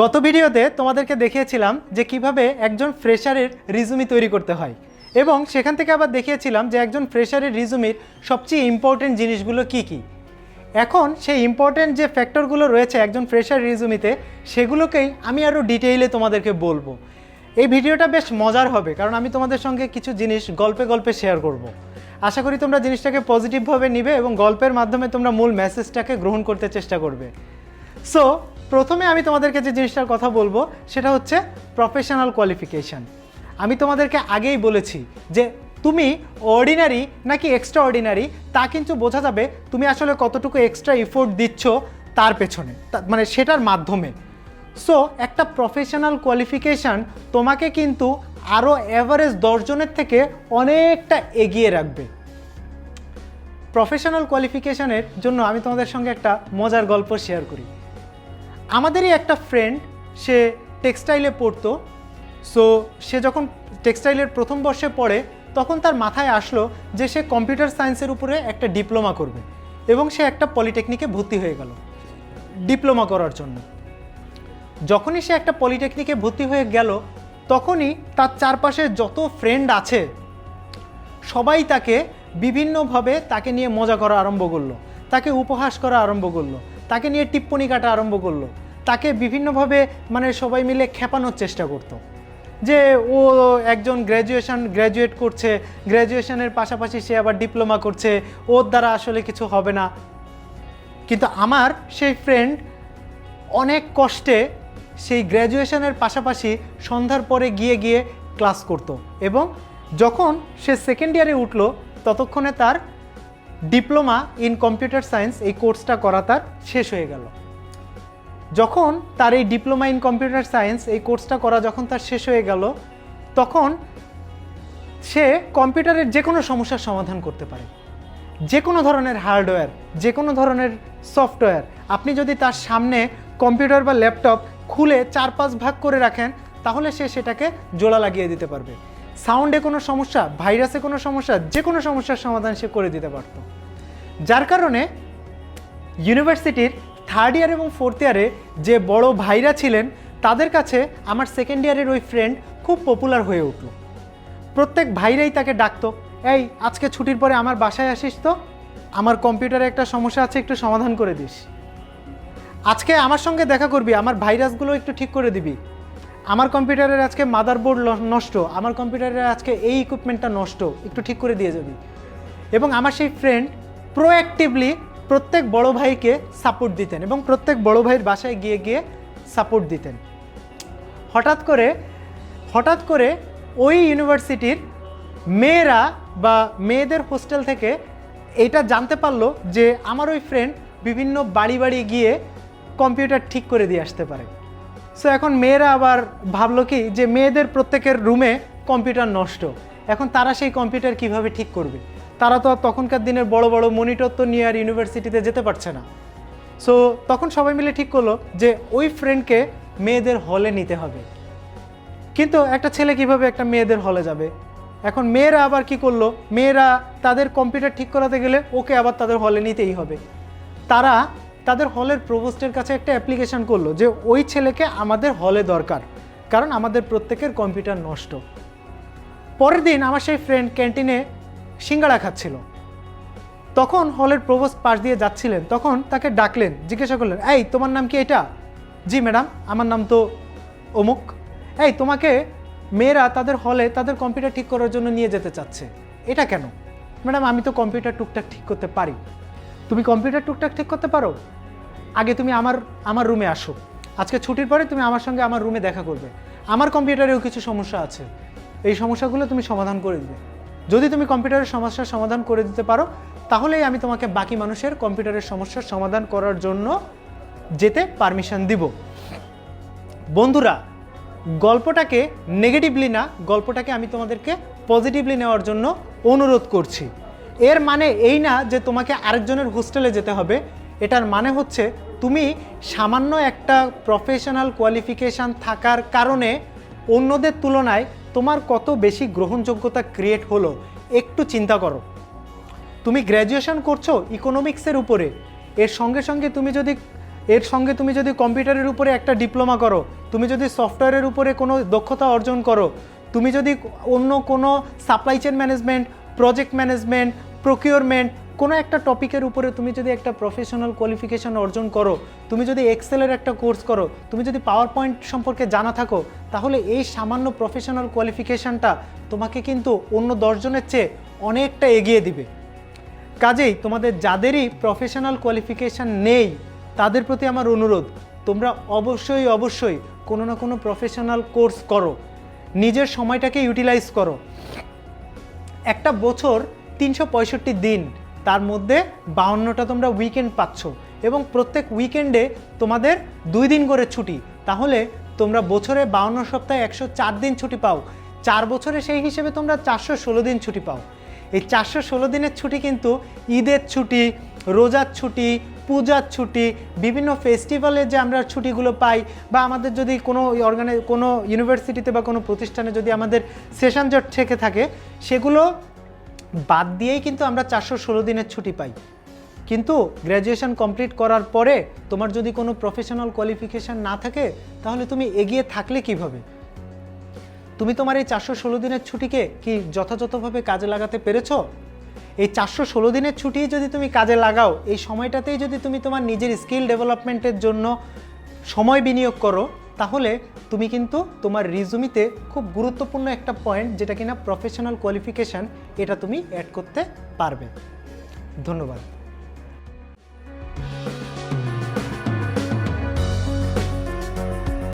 গত ভিডিওতে তোমাদেরকে দেখিয়েছিলাম যে কীভাবে একজন ফ্রেশারের রিজুমি তৈরি করতে হয়। এবং সেখান থেকে আবার দেখিয়েছিলাম যে একজন ফ্রেশারের রিজুমির সবচেয়ে ইম্পর্টেন্ট জিনিসগুলো কি কি। এখন সেই ইম্পর্টেন্ট যে ফ্যাক্টরগুলো রয়েছে একজন ফ্রেশার রিজুমিতে সেগুলোকেই আমি আরও ডিটেইলে তোমাদেরকে বলব। এই ভিডিওটা বেশ মজার হবে, কারণ আমি তোমাদের সঙ্গে কিছু জিনিস গল্পে গল্পে শেয়ার করব। আশা করি তোমরা জিনিসটাকে পজিটিভভাবে নিবে এবং গল্পের মাধ্যমে তোমরা মূল মেসেজটাকে গ্রহণ করতে চেষ্টা করবে। সো প্রথমে আমি তোমাদেরকে যে জিনিসটার কথা বলব, সেটা হচ্ছে প্রফেশনাল কোয়ালিফিকেশান আমি তোমাদেরকে আগেই বলেছি যে তুমি অর্ডিনারি নাকি এক্সট্রা অর্ডিনারি তা কিন্তু বোঝা যাবে তুমি আসলে কতটুকু এক্সট্রা এফোর্ট দিচ্ছ তার পেছনে মানে সেটার মাধ্যমে। সো একটা প্রফেশনাল কোয়ালিফিকেশান তোমাকে কিন্তু আরও অ্যাভারেজ দশজনের থেকে অনেকটা এগিয়ে রাখবে। প্রফেশনাল কোয়ালিফিকেশানের জন্য আমি তোমাদের সঙ্গে একটা মজার গল্প শেয়ার করি। আমাদেরই একটা ফ্রেন্ড সে টেক্সটাইলে পড়তো। সো সে যখন টেক্সটাইলের প্রথম বর্ষে পড়ে, তখন তার মাথায় আসলো যে সে কম্পিউটার সায়েন্সের উপরে একটা ডিপ্লোমা করবে এবং সে একটা পলিটেকনিকে ভর্তি হয়ে গেল ডিপ্লোমা করার জন্য। যখনই সে একটা পলিটেকনিকে ভর্তি হয়ে গেল, তখনই তার চারপাশে যত ফ্রেন্ড আছে, সবাই তাকে বিভিন্নভাবে তাকে নিয়ে মজা করা আরম্ভ করল, তাকে উপহাস করা আরম্ভ করল, তাকে নিয়ে টিপ্পনি কাটা আরম্ভ করল। তাকে বিভিন্নভাবে মানে সবাই মিলে খেপানোর চেষ্টা করতো। যে ও একজন গ্র্যাজুয়েশন গ্র্যাজুয়েট করছে গ্র্যাজুয়েশনের পাশাপাশি সে আবার ডিপ্লোমা করছে, ওর দ্বারা আসলে কিছু হবে না। কিন্তু আমার সেই ফ্রেন্ড অনেক কষ্টে সেই গ্র্যাজুয়েশনের পাশাপাশি সন্ধ্যার পরে গিয়ে গিয়ে ক্লাস করত এবং যখন সে সেকেন্ড ইয়ারে উঠল, ততক্ষণে তার ডিপ্লোমা ইন কম্পিউটার সায়েন্স এই কোর্সটা করা তার শেষ হয়ে গেল। যখন তার এই ডিপ্লোমা ইন কম্পিউটার সায়েন্স, এই কোর্সটা করা যখন তার শেষ হয়ে গেল, তখন সে কম্পিউটারের যে কোনো সমস্যার সমাধান করতে পারে। যে কোনো ধরনের হার্ডওয়্যার, যে কোনো ধরনের সফটওয়্যার। আপনি যদি তার সামনে কম্পিউটার বা ল্যাপটপ খুলে চার পাঁচ ভাগ করে রাখেন, তাহলে সে সেটাকে জোড়া লাগিয়ে দিতে পারবে। সাউন্ডে কোনো সমস্যা, ভাইরাসে কোনো সমস্যা, যে কোনো সমস্যার সমাধান সে করে দিতে পারতো। যার কারণে ইউনিভার্সিটির থার্ড ইয়ার এবং ফোর্থ ইয়ারে যে বড় ভাইরা ছিলেন, তাদের কাছে আমার সেকেন্ড ইয়ারের ওই ফ্রেন্ড খুব পপুলার হয়ে উঠল। প্রত্যেক ভাইরাই তাকে ডাকতো, এই, আজকে ছুটির পরে আমার বাসায় আসিস তো? আমার কম্পিউটারে একটা সমস্যা আছে, একটু সমাধান করে দিস। আজকে আমার সঙ্গে দেখা করবি, আমার ভাইরাসগুলো একটু ঠিক করে দিবি। আমার কম্পিউটারের আজকে মাদারবোর্ড নষ্ট, আমার কম্পিউটারের আজকে এই ইকুইপমেন্টটা নষ্ট, একটু ঠিক করে দিয়ে যাবি। এবং আমার সেই ফ্রেন্ড প্রোঅ্যাক্টিভলি প্রত্যেক বড় ভাইকে সাপোর্ট দিতেন এবং প্রত্যেক বড় ভাইয়ের বাসায় গিয়ে গিয়ে সাপোর্ট দিতেন। হঠাৎ করে হঠাৎ করে ওই ইউনিভার্সিটির মেয়েরা বা মেয়েদের হোস্টেল থেকে এটা জানতে পারল যে আমার ওই ফ্রেন্ড বিভিন্ন বাড়ি বাড়ি গিয়ে কম্পিউটার ঠিক করে দিয়ে আসতে পারে। সো এখন মেয়েরা আবার ভাবলো কি যে মেয়েদের প্রত্যেকের রুমে কম্পিউটার নষ্ট। এখন তারা সেই কম্পিউটার কীভাবে ঠিক করবে? তারা তো আর তখনকার দিনের বড় বড় মনিটর তো নিয়ে আর ইউনিভার্সিটিতে যেতে পারছে না। সো তখন সবাই মিলে ঠিক করল যে ওই ফ্রেন্ডকে মেয়েদের হলে নিতে হবে। কিন্তু একটা ছেলে কীভাবে একটা মেয়েদের হলে যাবে? এখন মেয়েরা আবার কি করল? মেয়েরা তাদের কম্পিউটার ঠিক করাতে গেলে ওকে আবার তাদের হলে নিতেই হবে। তারা তাদের হলের প্রভোস্টের কাছে একটা অ্যাপ্লিকেশন করল যে ওই ছেলেকে আমাদের হলে দরকার, কারণ আমাদের প্রত্যেকের কম্পিউটার নষ্ট। পরের দিন আমার সেই ফ্রেন্ড ক্যান্টিনে সিঙ্গাড়া খাচ্ছিল। তখন হলের প্রভোস্ট পাশ দিয়ে যাচ্ছিলেন, তখন তাকে ডাকলেন, জিজ্ঞাসা করলেন, এই, তোমার নাম কি এটা? জি, ম্যাডাম, আমার নাম তো অমুক। এই, তোমাকে মেয়েরা তাদের হলে তাদের কম্পিউটার ঠিক করার জন্য নিয়ে যেতে চাচ্ছে। এটা কেন? ম্যাডাম, আমি তো কম্পিউটার টুকটাক ঠিক করতে পারি। তুমি কম্পিউটার টুকটাক ঠিক করতে পারো? আগে তুমি আমার আমার রুমে আসো। আজকে ছুটির পরে তুমি আমার সঙ্গে আমার রুমে দেখা করবে। আমার কম্পিউটারেও কিছু সমস্যা আছে। এই সমস্যাগুলো তুমি সমাধান করে দিবে। যদি তুমি কম্পিউটারের সমস্যার সমাধান করে দিতে পারো, তাহলেই আমি তোমাকে বাকি মানুষের কম্পিউটারের সমস্যার সমাধান করার জন্য যেতে পারমিশন দিব। বন্ধুরা, গল্পটাকে নেগেটিভলি না, গল্পটাকে আমি তোমাদেরকে পজিটিভলি নেওয়ার জন্য অনুরোধ করছি। এর মানে এই না যে তোমাকে আরেকজনের হোস্টেলে যেতে হবে। এটার মানে হচ্ছে তুমি সামান্য একটা প্রফেশনাল কোয়ালিফিকেশান থাকার কারণে অন্যদের তুলনায় তোমার কত বেশি গ্রহণযোগ্যতা ক্রিয়েট হলো, একটু চিন্তা করো। তুমি গ্র্যাজুয়েশন করছ ইকোনমিক্সের উপরে, এর সঙ্গে সঙ্গে তুমি যদি, এর সঙ্গে তুমি যদি কম্পিউটারের উপরে একটা ডিপ্লোমা করো, তুমি যদি সফটওয়্যারের উপরে কোনো দক্ষতা অর্জন করো, তুমি যদি অন্য কোনো supply chain management project management procurement কোনো একটা টপিকের উপরে তুমি যদি একটা প্রফেশনাল কোয়ালিফিকেশন অর্জন করো, তুমি যদি এক্সেলের একটা কোর্স করো, তুমি যদি পাওয়ার পয়েন্ট সম্পর্কে জানা থাকো, তাহলে এই সামান্য প্রফেশনাল কোয়ালিফিকেশানটা তোমাকে কিন্তু অন্য দশজনের চেয়ে অনেকটা এগিয়ে দিবে। কাজেই তোমাদের যাদেরই প্রফেশনাল কোয়ালিফিকেশান নেই, তাদের প্রতি আমার অনুরোধ, তোমরা অবশ্যই অবশ্যই কোনো না কোনো প্রফেশনাল কোর্স করো, নিজের সময়টাকে ইউটিলাইজ করো। একটা বছর তিনশো পঁয়ষট্টি দিন তার মধ্যে বাউন্নটা তোমরা উইকেন্ড পাচ্ছ। এবং প্রত্যেক উইকেন্ডে তোমাদের দুই দিন করে ছুটি। তাহলে তোমরা বছরে বাউন্ন সপ্তাহে একশো চার দিন ছুটি পাও। চার বছরে সেই হিসেবে তোমরা চারশো ষোলো দিন ছুটি পাও। এই চারশো ষোলো দিনের ছুটি কিন্তু ঈদের ছুটি, রোজার ছুটি, পূজার ছুটি, বিভিন্ন ফেস্টিভ্যালে যে আমরা ছুটিগুলো পাই বা আমাদের যদি কোনো অর্গানাই কোনো ইউনিভার্সিটিতে বা কোনো প্রতিষ্ঠানে যদি আমাদের সেশন জট থেকে থাকে, সেগুলো বাদ দিয়েই কিন্তু আমরা চারশো ষোলো দিনের ছুটি পাই। কিন্তু গ্র্যাজুয়েশন কমপ্লিট করার পরে তোমার যদি কোনো প্রফেশনাল কোয়ালিফিকেশান না থাকে, তাহলে তুমি এগিয়ে থাকলে কীভাবে? তুমি তোমার এই চারশো ষোলো দিনের ছুটিকে কি যথাযথভাবে কাজে লাগাতে পেরেছ? এই চারশো ষোলো দিনের ছুটি যদি তুমি কাজে লাগাও, এই সময়টাতেই যদি তুমি তোমার নিজের স্কিল ডেভেলপমেন্টের জন্য সময় বিনিয়োগ করো তাহলে তুমি কিন্তু তোমার রিজুমিতে খুব গুরুত্বপূর্ণ একটা পয়েন্ট যেটা কিনা প্রফেশনাল কোয়ালিফিকেশান এটা তুমি অ্যাড করতে পারবে। ধন্যবাদ।